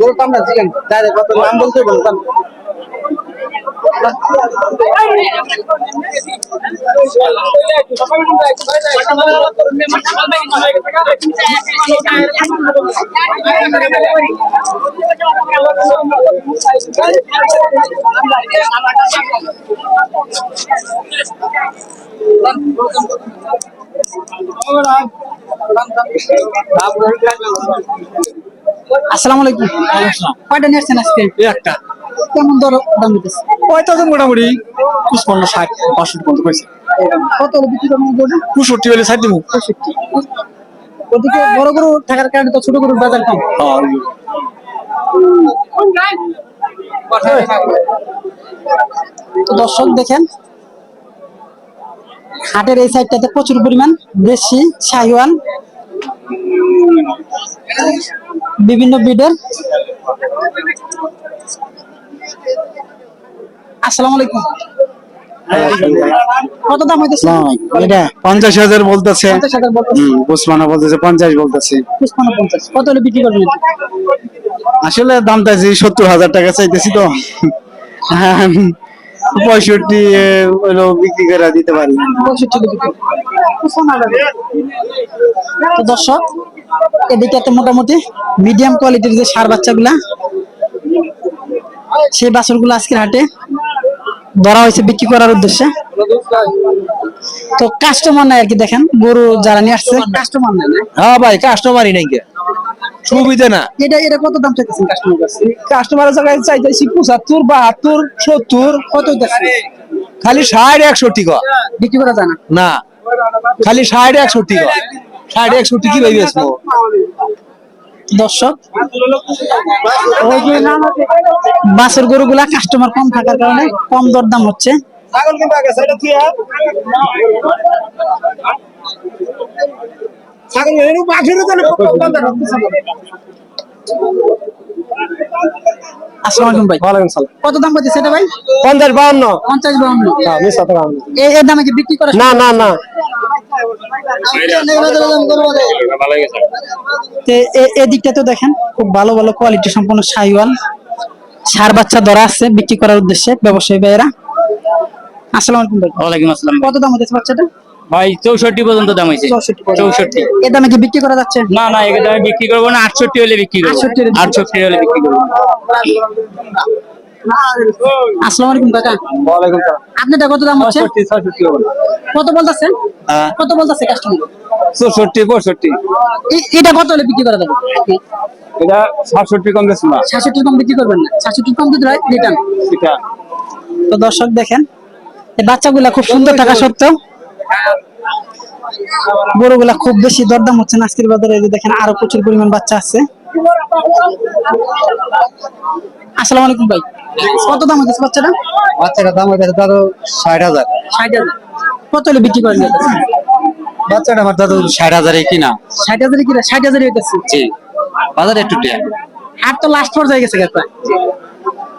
বলতাম না জিজ্ঞেস ডাইরেক্ট কত নাম বলতে বলতাম। আসসালামু আলাইকুম। কয়টা নিয়ে আজকে? একটা। কেমন দর দাম দিতেছে? হয়তো মোটামুটি। পঁচপান্ন ষাট বাষট্টি পর্যন্ত হয়েছে। কত হলে বিক্রি করবেন পঁয়ষট্টি হলে ছাড় দিব। পঁয়ষট্টি। ওদিকে বড় গরু থাকার কারণে তো ছোট গরুর বাজার কম। তো দর্শক দেখেন হাটের এই সাইডটাতে প্রচুর পরিমাণ দেশি শাহিওয়াল বিভিন্ন ব্রিডের। আসসালামু আলাইকুম। কত দাম হইতেছে? এটা বলতেছে। বলতেছে। বলতেছে বলতেছে। কত হলে বিক্রি করবেন? আসলে দামটা যে সত্তর হাজার টাকা চাইতেছি তো। হ্যাঁ, পঁয়ষট্টি হলো বিক্রি করে দিতে পারি। তো দর্শক এদিকে একটা মোটামুটি মিডিয়াম কোয়ালিটির যে সার বাচ্চাগুলা সেই বাছরগুলো আজকের হাটে ধরা হয়েছে বিক্রি করার উদ্দেশ্যে। তো কাস্টমার নাই আর কি দেখেন গরু যারা নিয়ে আসছে। কাস্টমার নাই হ্যাঁ ভাই কাস্টমারই নাই কে সুবিধা না। এটা এটা কত দাম চাইতেছেন কাস্টমার কাছে? কাস্টমারের জায়গায় চাইতেছি পঁচাত্তর বাহাত্তর সত্তর। কত খালি ষাট একষট্টি ক। বিক্রি করা যায় না? খালি ষাট একষট্টি ক। ষাট একষট্টি কি ভাই দর্শক বাসের গরুগুলা কাস্টমার কম থাকার কারণে কম দরদাম হচ্ছে। ছাগল কিন্তু কত দাম পাচ্ছে সেটা ভাই? পঞ্চাশ বাউন্ন পঞ্চাশ বাউন্ন হ্যাঁ মিস কথা এই এই দামে কি বিক্রি করা না না না। এ- এদিকটা তো দেখেন খুব ভালো ভালো কোয়ালিটি সম্পন্ন সাইওয়াল সার বাচ্চা ধরা আছে বিক্রি করার উদ্দেশ্যে ব্যবসায়ী ভাইয়েরা। আসসালামু আলাইকুম ভাই। ওয়ালাইকুম আসসালাম। কত দাম হচ্ছে বাচ্চাটা? ভাই চৌষট্টি পর্যন্ত দাম হয়েছে। চৌষট্টি এই দামে কি বিক্রি করা যাচ্ছে? না না আমি বিক্রি করব না আটষট্টি হলে বিক্রি করব। 68 হলে বিক্রি আটষট্টি হলে বিক্রি করব। আসসালামু আলাইকুম কাকা। ওয়ালাইকুম আপনারটা কত দাম হচ্ছে? ছষট্টি ছষট্টি হবে। কত বলতেছেন? হ্যাঁ। কত বলতেছে কাস্টমার চৌষট্টি পঁয়ষট্টি। এটা কত হলে বিক্রি করা যাবে? এটা সাতষট্টি কম বেশি না। সাতষট্টি কম বিক্রি করবেন না। সাতষট্টি কম দিতে রিটার্ন তো দর্শক দেখেন এই বাচ্চাগুলা খুব সুন্দর থাকা সত্ত্বেও গরুগুলা খুব বেশি দরদাম হচ্ছে না আজকের বাজারে। যে দেখেন আরও প্রচুর পরিমাণ বাচ্চা আছে। আসসালামু আলাইকুম ভাই। কত দাম হচ্ছে বাচ্চাটা? বাচ্চাটার দাম হয়ে গেছে দাদু ষাট হাজার। ষাট হাজার। কত হলে বিক্রি করেন বাচ্চাটা আমার দাদু ষাট হাজারে কিনা। ষাট হাজারে কিনা? ষাট হাজারই হইতেছে। জি। বাজারে একটু টিয়া। হাট তো লাস্ট পর্যায়ে গেছে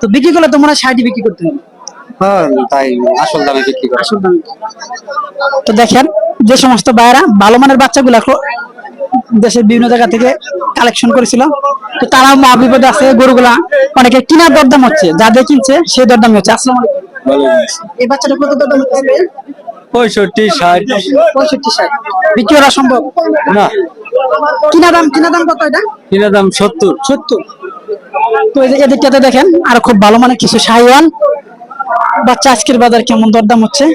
তো বিক্রি করলে তোমরা ষাটই বিক্রি করতে হবে। হ্যাঁ তাই আসল দামে বিক্রি করে। আসল দাম। তো দেখেন যে সমস্ত ভাইয়েরা ভালো মানের বাচ্চাগুলা দেশের বিভিন্ন জায়গা থেকে কালেকশন করেছিল। তো তারা মহাবিপদে আছে গরুগুলা অনেকে কিনার দরদাম হচ্ছে যাদের কিনছে সেই দরদাম হচ্ছে। আসসালামু এই বাচ্চাটা কত দরদাম হচ্ছে পঁয়ষট্টি ষাট। পঁয়ষট্টি ষাট। বিক্রি করা সম্ভব? না। কিনা দাম কিনা দাম কত এটা? কিনা দাম সত্তর। সত্তর। তো এদিকটাতে দেখেন আর খুব ভালো মানের কিছু শাহিওয়াল বাচ্চা আজকের বাজার কেমন? দরদাম হচ্ছে?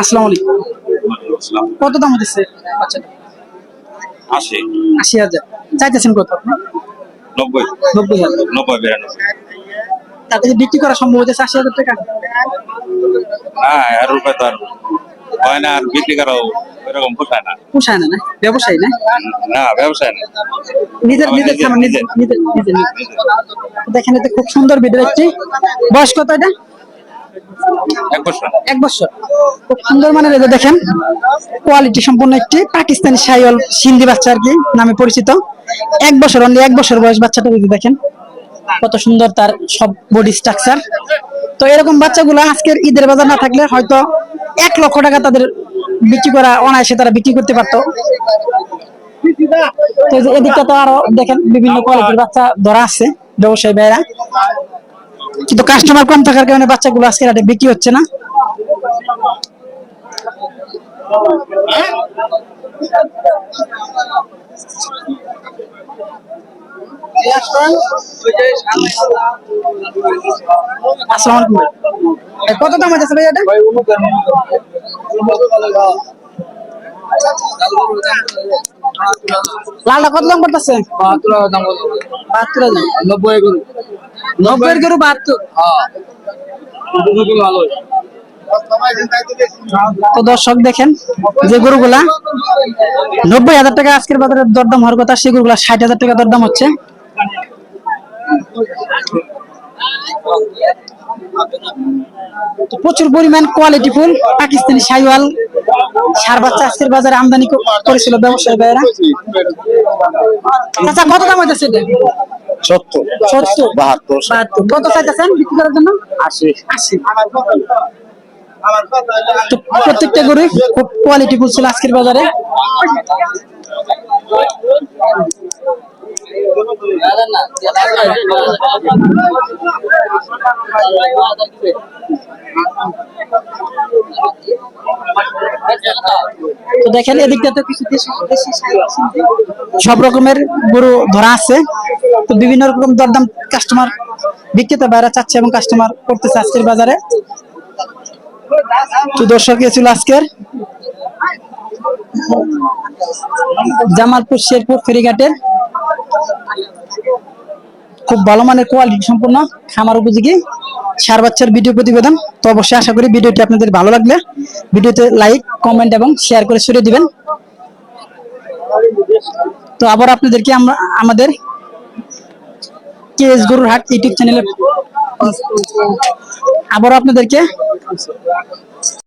আসসালামু আলাইকুম। কত দাম হচ্ছে আশি। আশি হাজার। চাইতেছেন কত নব্বই। নব্বই হাজার। নব্বই বিরানব্বই। তাতে বিক্রি করা সম্ভব হচ্ছে আশি হাজার টাকা? হ্যাঁ আর রূপে তো আর হয় না আর বিক্রি করাও এরকম পোষায় না। পোষায় না না? ব্যবসায়ী না? না ব্যবসায় না। নিজের নিজের নিজের, খামার, নিজের নিজের। দেখেন এতে খুব সুন্দর ভিডিও একটি। বয়স কত এটা? এক বছর। এক বছর। খুব সুন্দর মানের এই দেখেন। কোয়ালিটি সম্পন্ন একটি পাকিস্তানি সাইল সিন্ধি বাচ্চা আর কি নামে পরিচিত। এক বছর অনলি এক বছর বয়স বাচ্চাটা যদি দেখেন। কত সুন্দর তার সব বডি স্ট্রাকচার তো এরকম বাচ্চাগুলো আজকের ঈদের বাজার না থাকলে হয়তো এক লক্ষ টাকা তাদের বিক্রি করা অনায়াসে তারা বিক্রি করতে পারতো। এদিকটা তো আরও দেখেন বিভিন্ন কোয়ালিটির বাচ্চা ধরা আছে, ব্যবসায়ী ভাইরা। কিন্তু কাস্টমার কম থাকার কারণে বাচ্চাগুলো আজকে রাতে বিক্রি হচ্ছে না। আসসালামু আলাইকুম। কত দাম আছে ভাই এটা? লালটা কত দাম করতেছে? বাহাত্তর হাজার নব্বই গরু। নব্বই গরু বাহাত্তর? তো দর্শক দেখেন যে গরুগুলা নব্বই হাজার টাকা আজকের বাজারে দরদাম হওয়ার কথা সেই গরুগুলা ষাট হাজার টাকা দরদাম হচ্ছে। তো প্রচুর পরিমাণ কোয়ালিটি ফুল পাকিস্তানি সাইওয়াল সার বাচ্চা আজকের বাজারে আমদানি করেছিল ব্যবসায়ী ভাইয়েরা। আচ্ছা কত দাম হইতেছে এটা? সত্তর। সত্তর? বাহাত্তর। বাহাত্তর। কত চাইতেছেন? বিক্রি করার জন্য? আশি। আশি। তো প্রত্যেকটা গরু খুব কোয়ালিটি ফুল ছিল আজকের বাজারে। তো দেখেন এদিকটাতে কিছু দেশি দেশি সার- সব রকমের গরু ধরা আছে। তো বিভিন্ন রকম দরদাম কাস্টমার বিক্রেতা বাইরে চাচ্ছে এবং কাস্টমার করতেছে আজকের বাজারে। তো দর্শক ছিল আজকের জামালপুর শেরপুর ফেরিঘাটের খুব ভালো মানের কোয়ালিটি সম্পূর্ণ খামার উপযোগী। সার বাচ্চার ভিডিও প্রতিবেদন। তো অবশ্যই আশা করি ভিডিওটি আপনাদের ভালো লাগলে ভিডিওতে লাইক কমেন্ট এবং শেয়ার করে ছড়িয়ে দিবেন। তো আবার আপনাদেরকে আমরা, আমাদের কেএস গরুর হাট ইউটিউব চ্যানেলে আবার আপনাদেরকে